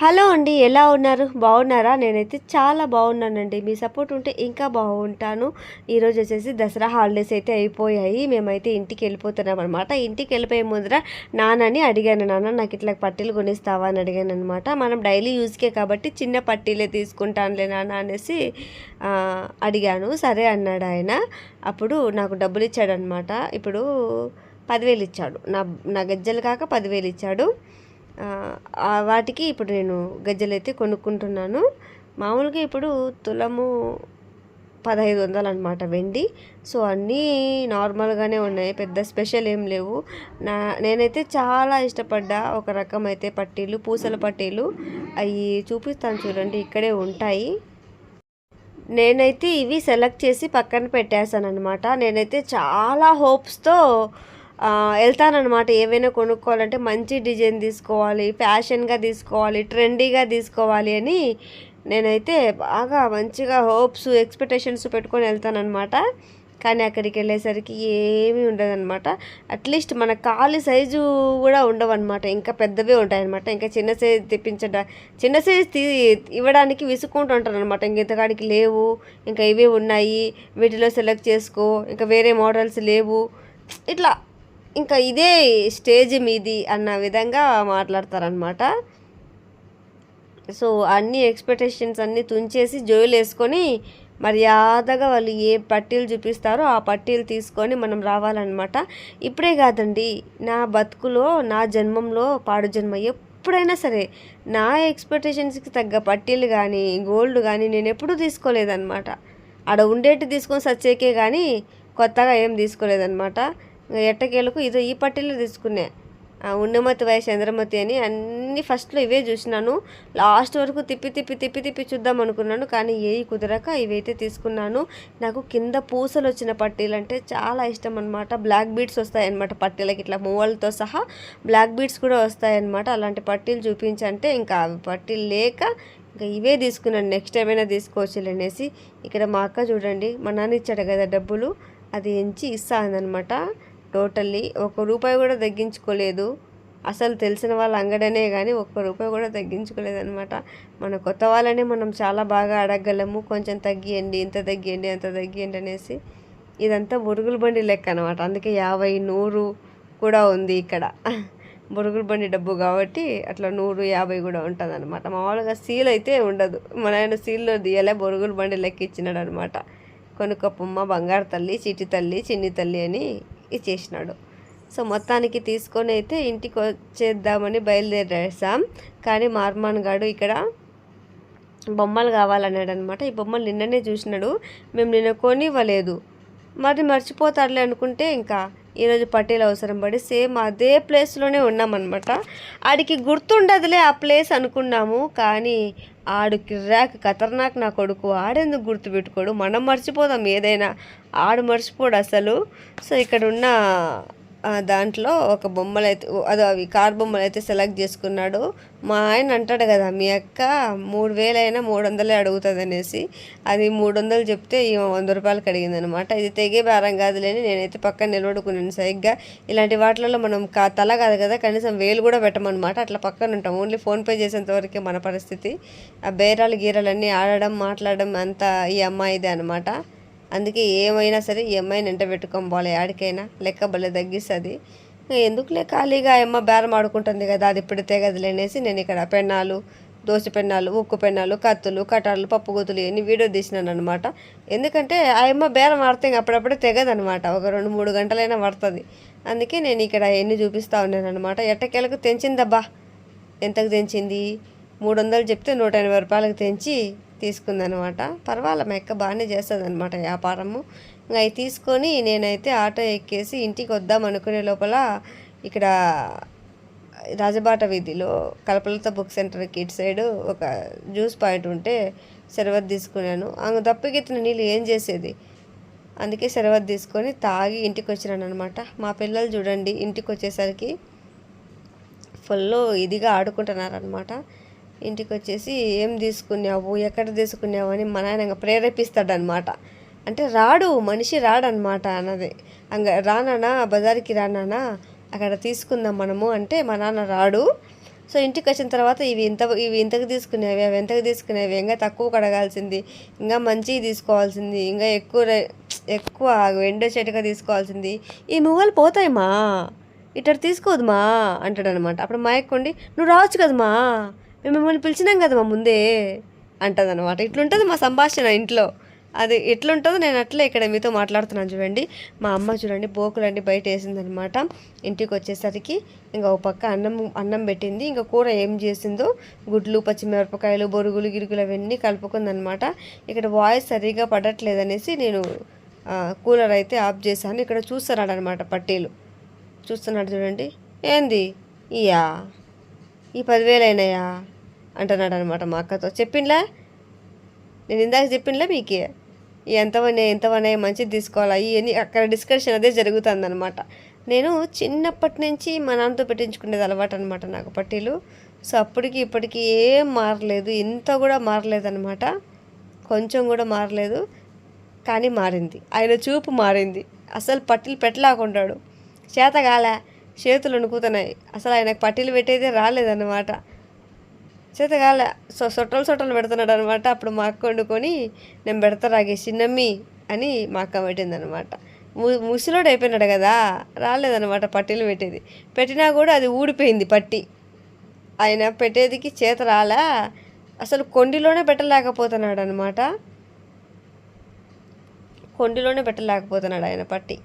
Hello అండి ఎలా ఉన్నారు? బాగున్నారా? నేనైతే చాలా బాగున్నానండి. మీ సపోర్ట్ ఉంటే ఇంకా బాగుంటాను. ఈరోజు వచ్చేసి దసరా హాలిడేస్ అయితే అయిపోయాయి. మేమైతే ఇంటికి వెళ్ళిపోతున్నాం అనమాట ఇంటికి వెళ్ళిపోయే ముందర నాన్నని అడిగాను. నాన్న నాకు ఇట్లా పట్టీలు కొనిస్తావా అని అడిగాను అనమాట మనం డైలీ యూజ్కే కాబట్టి చిన్న పట్టీలే తీసుకుంటానులే నాన్న అనేసి అడిగాను. సరే అన్నాడు ఆయన. అప్పుడు నాకు డబ్బులు ఇచ్చాడనమాట ఇప్పుడు పదివేలు ఇచ్చాడు. నా నా గజ్జలు కాక పదివేలు ఇచ్చాడు. వాటికి ఇప్పుడు నేను గజ్జలు అయితే కొనుక్కుంటున్నాను. మామూలుగా ఇప్పుడు తులము పదహైదు వందలు అనమాట వెండి. సో అన్నీ నార్మల్గానే ఉన్నాయి. పెద్ద స్పెషల్ ఏం లేవు. నా నేనైతే చాలా ఇష్టపడ్డా ఒక రకం అయితే పట్టీలు పూసల పట్టీలు. అవి చూపిస్తాను చూడండి ఇక్కడే ఉంటాయి. నేనైతే ఇవి సెలెక్ట్ చేసి పక్కన పెట్టేశాను అనమాట నేనైతే చాలా హోప్స్తో వెళ్తానమాట ఏవైనా కొనుక్కోవాలంటే మంచి డిజైన్ తీసుకోవాలి ఫ్యాషన్గా తీసుకోవాలి ట్రెండీగా తీసుకోవాలి అని నేనైతే బాగా మంచిగా హోప్స్ ఎక్స్పెక్టేషన్స్ పెట్టుకొని వెళ్తానమాట కానీ అక్కడికి వెళ్ళేసరికి ఏమీ ఉండదన్నమాట. అట్లీస్ట్ మన కాలు సైజు కూడా ఉండవన్నమాట. ఇంకా పెద్దవే ఉంటాయన్నమాట. ఇంకా చిన్న సైజు తెప్పించడ చిన్న సైజు తీ ఇవ్వడానికి విసుక్కుంటూ ఉంటారనమాట ఇంక ఇంతకాడికి లేవు ఇంకా ఇవే ఉన్నాయి వీటిలో సెలెక్ట్ చేసుకో ఇంకా వేరే మోడల్స్ లేవు. ఇట్లా ఇంకా ఇదే స్టేజ్ మీది అన్న విధంగా మాట్లాడతారనమాట సో అన్ని ఎక్స్పెక్టేషన్స్ అన్నీ తుంచేసి జోలు వేసుకొని మర్యాదగా వాళ్ళు ఏ పట్టీలు చూపిస్తారో ఆ పట్టీలు తీసుకొని మనం రావాలన్నమాట. ఇప్పుడే కాదండి నా బతుకులో నా జన్మంలో పాడు జన్మ ఎప్పుడైనా సరే నా ఎక్స్పెక్టేషన్స్కి తగ్గ పట్టీలు కానీ గోల్డ్ కానీ నేను ఎప్పుడూ తీసుకోలేదన్నమాట. ఆడ ఉండేటి తీసుకొని సచ్చేకే కానీ కొత్తగా ఏం తీసుకోలేదన్నమాట. ఎట్టకేలకు ఇదో ఈ పట్టీలు తీసుకునే. ఉన్నమతి వయ చంద్రమతి అని అన్ని ఫస్ట్లో ఇవే చూసినాను. లాస్ట్ వరకు తిప్పి తిప్పి తిప్పి తిప్పి చూద్దాం అనుకున్నాను. కానీ ఏవి కుదరక ఇవైతే తీసుకున్నాను. నాకు కింద పూసలు వచ్చిన పట్టీలు అంటే చాలా ఇష్టం అనమాట బ్లాక్ బీడ్స్ వస్తాయన్నమాట పట్టీలకి. ఇట్లా మూవలతో సహా బ్లాక్ బీడ్స్ కూడా వస్తాయన్నమాట. అలాంటి పట్టీలు చూపించంటే ఇంకా అవి పట్టీలు లేక ఇంకా ఇవే తీసుకున్నాను. నెక్స్ట్ ఏమైనా తీసుకోవచ్చు అనేసి. ఇక్కడ మా అక్క చూడండి మా నాన్న ఇచ్చాడు కదా డబ్బులు. అది ఎంచి ఇస్తా అనమాట టోటల్లీ ఒక రూపాయి కూడా తగ్గించుకోలేదు. అసలు తెలిసిన వాళ్ళ అంగడనే కానీ ఒక్క రూపాయి కూడా తగ్గించుకోలేదనమాట మన కొత్త వాళ్ళనే మనం చాలా బాగా అడగగలము. కొంచెం తగ్గియండి ఇంత తగ్గియండి అంత తగ్గియండి అనేసి ఇదంతా బురుగుల బండి లెక్క అనమాట అందుకే యాభై నూరు కూడా ఉంది ఇక్కడ. బురుగుల బండి డబ్బు కాబట్టి అట్లా నూరు యాభై కూడా ఉంటుంది అనమాట మామూలుగా సీల్ అయితే ఉండదు. మన ఆయన సీల్లో దియలే బొరుగుల బండి లెక్క ఇచ్చినాడు అనమాట కొనుక్కప్పమ్మ బంగారు తల్లి చిటి తల్లి చిన్ని తల్లి అని ఇచ్చేసినాడు. సో మొత్తానికి తీసుకొని అయితే ఇంటికి వచ్చేద్దామని బయలుదేరేసాం కానీ మార్మాన్ గాడు ఇక్కడ బొమ్మలు కావాలన్నాడు అనమాట ఈ బొమ్మలు నిన్ననే చూసినాడు. మేము నిన్న కొనివ్వలేదు. మరి మర్చిపోతారులే అనుకుంటే ఇంకా ఈరోజు పట్టీలు అవసరం పడి సేమ్ అదే ప్లేస్లోనే ఉన్నామన్నమాట. ఆడికి గుర్తుండదులే ఆ ప్లేస్ అనుకున్నాము కానీ ఆడు కిర్రాక్ ఖతర్నాక్ నా కొడుకు ఆడెందుకు గుర్తుపెట్టుకోడు మనం మర్చిపోదాం ఏదైనా. ఆడు మర్చిపోడు అసలు. సో ఇక్కడ ఉన్న దాంట్లో ఒక బొమ్మలు అయితే అదో అవి కార్ బొమ్మలు అయితే సెలెక్ట్ చేసుకున్నాడు. మా ఆయన అంటాడు కదా మీ అక్క మూడు వేలైనా మూడు వందలే అడుగుతుంది అనేసి అది మూడు వందలు చెప్తే ఈమె వంద రూపాయలకి అడిగింది అనమాట ఇది తెగే భారం కాదులేని నేనైతే పక్కన నిలబడుకున్నాను సరిగ్గా. ఇలాంటి వాటిలలో మనం కా తల కాదు కదా కనీసం వేలు కూడా పెట్టమన్నమాట అట్లా పక్కన ఉంటాం ఓన్లీ ఫోన్పే చేసేంత వరకే మన పరిస్థితి. ఆ బేరాలు గీరాలన్నీ ఆడడం మాట్లాడడం అంతా ఈ అమ్మాయిదే అనమాట. అందుకే ఏమైనా సరే ఈ అమ్మాయిని వెంట పెట్టుకొని పోలే ఆడికైనా లెక్క భలే తగ్గిస్తుంది. ఎందుకులే ఖాళీగా అమ్మ బేరం ఆడుకుంటుంది కదా అది ఇప్పుడు తెగదులే అనేసి నేను ఇక్కడ పెన్నాలు దోశ పెన్నాలు ఉక్కు పెన్నాలు కత్తులు కటార్లు పప్పు ఇవన్నీ వీడియో తీసినాను అనమాట ఎందుకంటే ఆ అమ్మ బేరం ఆడితే అప్పుడప్పుడే తెగదనమాట ఒక రెండు మూడు గంటలైనా పడుతుంది. అందుకే నేను ఇక్కడ ఎన్ని చూపిస్తూ ఉన్నాను అనమాట ఎట్టకేలకు తెంచిందబ్బా? ఎంతకు తెంచింది? మూడు వందలు చెప్తే నూట ఎనభై రూపాయలకు తెంచి తీసుకుందనమాట. పర్వాలే మా అక్క బాగానే చేస్తుంది అనమాట వ్యాపారము. ఇంకా అవి తీసుకొని నేనైతే ఆటో ఎక్కేసి ఇంటికి వద్దాం అనుకునే లోపల ఇక్కడ రాజబాట వీధిలో కలపలత బుక్ సెంటర్కి ఇటు సైడు ఒక జ్యూస్ పాయింట్ ఉంటే శరవత్ తీసుకున్నాను. ఆమె దప్పగెత్తిన నీళ్ళు ఏం చేసేది? అందుకే శరవత్ తీసుకొని తాగి ఇంటికి వచ్చినాను అనమాట మా పిల్లలు చూడండి ఇంటికి వచ్చేసరికి ఫుల్ ఇదిగా ఆడుకుంటున్నారు అనమాట ఇంటికి వచ్చేసి ఏం తీసుకున్నావు? ఎక్కడ తీసుకున్నావు? అని మా నాయన ప్రేరేపిస్తాడనమాట అంటే రాడు మనిషి రాడనమాట అన్నది. అంగ రానానా? బజార్కి రానానా? అక్కడ తీసుకుందాం మనము అంటే మా నాన్న రాడు. సో ఇంటికి వచ్చిన తర్వాత ఇవి ఇంత ఇవి ఇంతకు తీసుకునేవి అవి ఎంతకు తీసుకునేవి? ఇంకా తక్కువ కడగాల్సింది ఇంకా మంచివి తీసుకోవాల్సింది. ఇంకా ఎక్కువ ఎక్కువ ఎండ చెట్టుగా తీసుకోవాల్సింది. ఈ మువ్వలు పోతాయమ్మా ఇట్ట తీసుకోవద్దుమా అంటాడు అంటాడనమాట అప్పుడు మా ఎక్కండి నువ్వు రావచ్చు కదమ్మా మేము మిమ్మల్ని పిలిచినాం కదా మా ముందే అంటది అనమాట ఇట్లుంటుంది మా సంభాషణ ఇంట్లో. అది ఎట్లుంటుందో నేను అట్లే ఇక్కడ మీతో మాట్లాడుతున్నాను చూడండి. మా అమ్మ చూడండి బోకులన్నీ బయట వేసిందనమాట ఇంటికి వచ్చేసరికి ఇంకా ఒక పక్క అన్నం అన్నం పెట్టింది. ఇంకా కూర ఏం చేసిందో గుడ్లు పచ్చిమిరపకాయలు బొరుగులు గిరుగులు అవన్నీ కలుపుకుందనమాట ఇక్కడ వాయిస్ సరిగా పడట్లేదనేసి నేను కూలర్ అయితే ఆఫ్ చేశాను. ఇక్కడ చూస్తున్నాడు అనమాట పట్టీలు. చూస్తున్నాడు చూడండి. ఏంది? ఇయా ఈ పదివేలు అయినాయా? అంటున్నాడు అనమాట మా అక్కతో. చెప్పిండ్లా? నేను ఇందాక చెప్పిండ్లా మీకు? ఎంతవనే ఎంతవనే మంచిది తీసుకోవాలా? ఇవన్నీ అక్కడ డిస్కషన్ అదే జరుగుతుంది అనమాట నేను చిన్నప్పటి నుంచి మా నాన్నతో పెట్టించుకునేది అలవాటు అనమాట నాకు పట్టీలు. సో అప్పటికి ఇప్పటికి ఏం మారలేదు. ఇంత కూడా మారలేదనమాట. కొంచెం కూడా మారలేదు. కానీ మారింది. ఆయన చూపు మారింది. అసలు పట్టీలు పెట్టలేకుంటాడు చేత కాలే. చేతులు వణుకుతున్నాయి అసలు ఆయనకు పట్టీలు పెట్టేదే రాలేదన్నమాట. చేత కాలే సో సొట్టలు సొట్టలు పెడుతున్నాడు అనమాట అప్పుడు మా అక్క వండుకొని నేను పెడతా రాగే చిన్నమ్మి అని మా అక్క పెట్టింది అనమాట ము ముసిలోడు అయిపోయినాడు కదా రాలేదన్నమాట పట్టీలు పెట్టేది. పెట్టినా కూడా అది ఊడిపోయింది పట్టి. ఆయన పెట్టేదికి చేత రాలా అసలు కొండిలోనే పెట్టలేకపోతున్నాడు అనమాట కొండిలోనే పెట్టలేకపోతున్నాడు ఆయన పట్టి.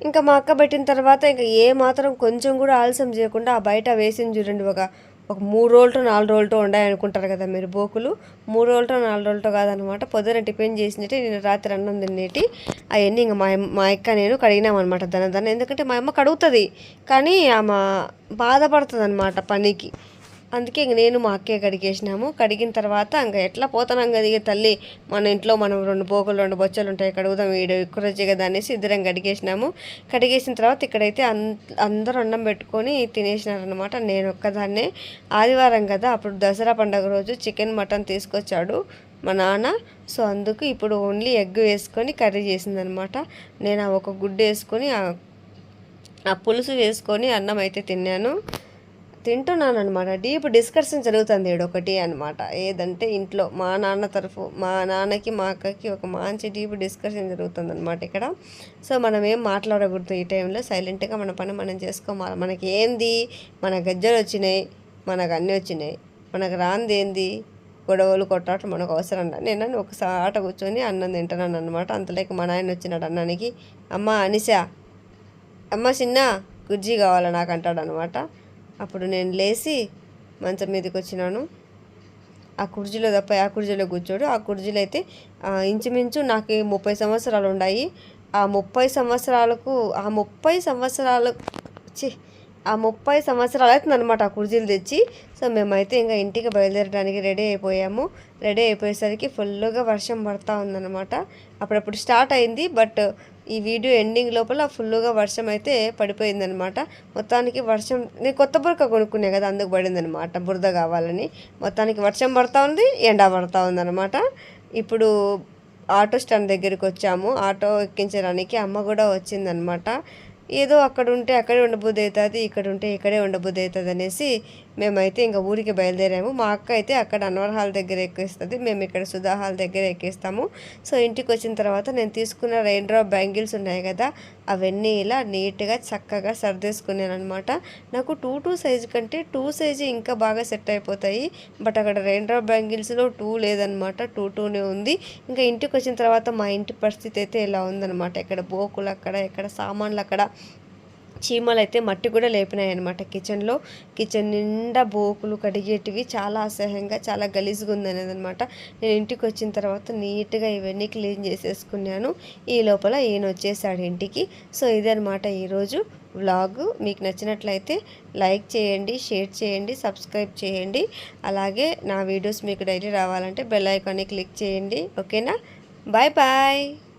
ఇంకా మా అక్క పెట్టిన తర్వాత ఇంకా ఏ మాత్రం కొంచెం కూడా ఆలస్యం చేయకుండా ఆ బయట వేసింది చూడండి ఒక ఒక మూడు రోజులతో నాలుగు రోజులతో ఉన్నాయి అనుకుంటారు కదా మీరు బోకులు. మూడు రోజులతో నాలుగు రోజులతో కాదనమాట. పొద్దున టిఫిన్ చేసినట్టు నేను రాత్రి అన్నం తిన్నేటి అవన్నీ ఇంకా మా మా అక్క నేను కడిగినామన్నమాట దన దన ఎందుకంటే మా అమ్మ కడుగుతుంది కానీ ఆమె బాధపడుతుంది అనమాట పనికి. అందుకే ఇంక నేను మా అక్కే కడిగేసినాము. కడిగిన తర్వాత ఇంకా ఎట్లా పోతున్నాం కదా తల్లి మన ఇంట్లో మనం రెండు పోకులు రెండు బొచ్చలు ఉంటాయి కడుగుదాం వీడు ఎక్కువ కదా అనేసి ఇద్దరం కడిగేసినాము. కడిగేసిన తర్వాత ఇక్కడైతే అందరూ అన్నం పెట్టుకొని తినేసినారనమాట నేను ఒక్కదాన్నే. ఆదివారం కదా అప్పుడు దసరా పండగ రోజు చికెన్ మటన్ తీసుకొచ్చాడు మా నాన్న. సో అందుకు ఇప్పుడు ఓన్లీ ఎగ్ వేసుకొని కర్రీ చేసిందనమాట నేను ఆ ఒక గుడ్డు వేసుకొని ఆ పులుసు వేసుకొని అన్నం అయితే తిన్నాను. తింటున్నాను అనమాట డీప్ డిస్కషన్ జరుగుతుంది ఈడ ఒకటి అనమాట ఏదంటే ఇంట్లో మా నాన్న తరఫు మా నాన్నకి మా అక్కకి ఒక మంచి డీప్ డిస్కషన్ జరుగుతుంది అనమాట ఇక్కడ. సో మనం ఏం మాట్లాడకూడదు ఈ టైంలో. సైలెంట్గా మన పని మనం చేసుకోవాలి మనకి ఏంది? మన గజ్జలు వచ్చినాయి మనకు అన్నీ వచ్చినాయి. మనకు రాంది ఏంది? గొడవలు కొట్టాటలు మనకు అవసరం నేను నేను ఒక ఆట కూర్చొని అన్నం తింటున్నాను అనమాట అంతలేక మా నాయన వచ్చినాడు అన్నానికి అమ్మ అనిసా అమ్మ చిన్న గుజ్జి కావాలి? నాకు అంటాడు అనమాట అప్పుడు నేను లేచి మంచం మీదకి వచ్చినాను. ఆ కుర్చీలో తప్ప ఆ కుర్చీలో కూర్చోడు. ఆ కుర్చీలో అయితే ఇంచుమించు నాకు ముప్పై సంవత్సరాలు ఉన్నాయి ఆ ముప్పై సంవత్సరాలకు ఆ ముప్పై సంవత్సరాలు ఛీ ఆ ముప్పై సంవత్సరాలు అవుతుంది అనమాట ఆ కుర్చీలు తెచ్చి. సో మేమైతే ఇంకా ఇంటికి బయలుదేరడానికి రెడీ అయిపోయాము. రెడీ అయిపోయేసరికి ఫుల్గా వర్షం పడతా ఉందన్నమాట. అప్పుడప్పుడు స్టార్ట్ అయింది బట్ ఈ వీడియో ఎండింగ్ లోపల ఫుల్గా వర్షం అయితే పడిపోయిందనమాట మొత్తానికి వర్షం నేను కొత్త బురక కొనుక్కునే కదా అందుకు పడిందనమాట బురద కావాలని. మొత్తానికి వర్షం పడతా ఉంది ఎండ పడతా ఉందనమాట ఇప్పుడు ఆటో స్టాండ్ దగ్గరికి వచ్చాము. ఆటో ఎక్కించడానికి అమ్మ కూడా వచ్చిందనమాట ఏదో అక్కడ ఉంటే అక్కడే ఉండబుద్ధి అవుతుంది ఇక్కడ ఉంటే ఇక్కడే ఉండబుద్ధి అవుతుంది అనేసి మేమైతే ఇంకా ఊరికి బయలుదేరాము. మా అక్క అయితే అక్కడ అన్వర్ హాల్ దగ్గర ఎక్కిస్తుంది. మేము ఇక్కడ సుధా హాల్ దగ్గర ఎక్కిస్తాము. సో ఇంటికి వచ్చిన తర్వాత నేను తీసుకున్న రెయిన్ డ్రాప్ బ్యాంగిల్స్ ఉన్నాయి కదా అవన్నీ ఇలా నీట్గా చక్కగా సర్దేసుకున్నాను అనమాట నాకు టూ టూ సైజు కంటే టూ సైజు ఇంకా బాగా సెట్ అయిపోతాయి. బట్ అక్కడ రెయిన్ డ్రాప్ బ్యాంగిల్స్లో టూ లేదనమాట టూ టూనే ఉంది. ఇంకా ఇంటికి వచ్చిన తర్వాత మా ఇంటి పరిస్థితి అయితే ఇలా ఉందనమాట ఇక్కడ బోకులు అక్కడ ఇక్కడ సామాన్లు అక్కడ చీమలు అయితే మట్టి కూడా లేపినాయి అనమాట కిచెన్లో. కిచెన్ నిండా బోకులు కడిగేటివి చాలా అసహ్యంగా చాలా గలీజ్గా ఉందనేది అనమాట నేను ఇంటికి వచ్చిన తర్వాత నీట్గా ఇవన్నీ క్లీన్ చేసేసుకున్నాను. ఈ లోపల ఈయన వచ్చేసాడు ఇంటికి. సో ఇదనమాట ఈరోజు వ్లాగ్. మీకు నచ్చినట్లయితే లైక్ చేయండి షేర్ చేయండి సబ్స్క్రైబ్ చేయండి. అలాగే నా వీడియోస్ మీకు డైలీ రావాలంటే బెల్ ఐకాన్ని క్లిక్ చేయండి. ఓకేనా? Bye bye!